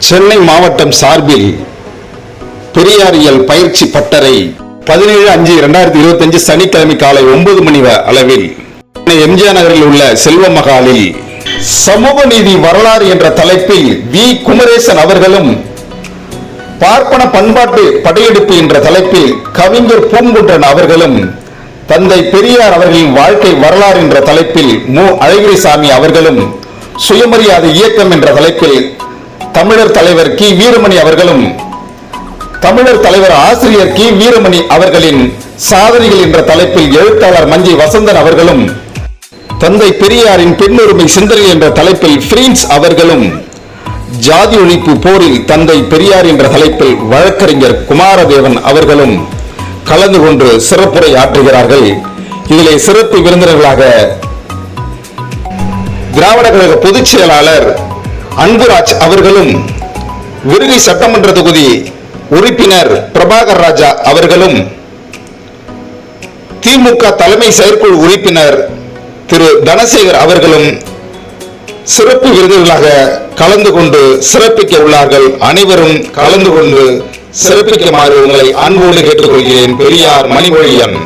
சென்னை மாவட்டம் சார்பில் பெரியாரியல் பயிற்சி பட்டறை பதினேழு அஞ்சு இரண்டாயிரத்தி இருபத்தஞ்சு சனிக்கிழமை காலை ஒன்பது மணி அளவில் எம்ஜிஆர் நகரில் உள்ள செல்வ மகாலில் சமூக நீதி வரலாறு என்ற தலைப்பில் வி. குமரேசன் அவர்களும் பார்ப்பன பண்பாட்டு படையெடுப்பு என்ற தலைப்பில் கவிஞர் பூங்குன்றன் அவர்களும் தந்தை பெரியார் அவர்களின் வாழ்க்கை வரலாறு என்ற தலைப்பில் மு. அழகிரிசாமி அவர்களும் சுயமரியாதை இயக்கம் என்ற தலைப்பில் தமிழர் தலைவர் கி. வீரமணி அவர்களும் தமிழர் தலைவர் ஆசிரியர் கி. வீரமணி அவர்களின் சாதனைகள் என்ற தலைப்பில் எழுத்தாளர் மஞ்சி வசந்தன் அவர்களும் தந்தை பெரியாரின் பெண்ணுரிமை சிந்தனை என்ற தலைப்பில் பிரின்ஸ் அவர்களும் ஜாதி ஒழிப்பு போரில் தந்தை பெரியார் என்ற தலைப்பில் வழக்கறிஞர் குமாரதேவன் அவர்களும் கலந்து கொண்டு சிறப்புரை ஆற்றுகிறார்கள். இதிலே சிறப்பு விருந்தினர்களாக திராவிட கழக பொதுச் செயலாளர் அன்புராஜ் அவர்களும் விருகை சட்டமன்ற தொகுதி உறுப்பினர் பிரபாகர் ராஜா அவர்களும் திமுக தலைமை செயற்குழு உறுப்பினர் திரு தனசேகர் அவர்களும் சிறப்பு விருதுகளாக கலந்து கொண்டு சிறப்பிக்க உள்ளார்கள். அனைவரும் கலந்து கொண்டு சிறப்பிக்குமாறு உங்களை அன்போடு கேட்டுக்கொள்கிறேன். பெரியார் மணிமொழியன்.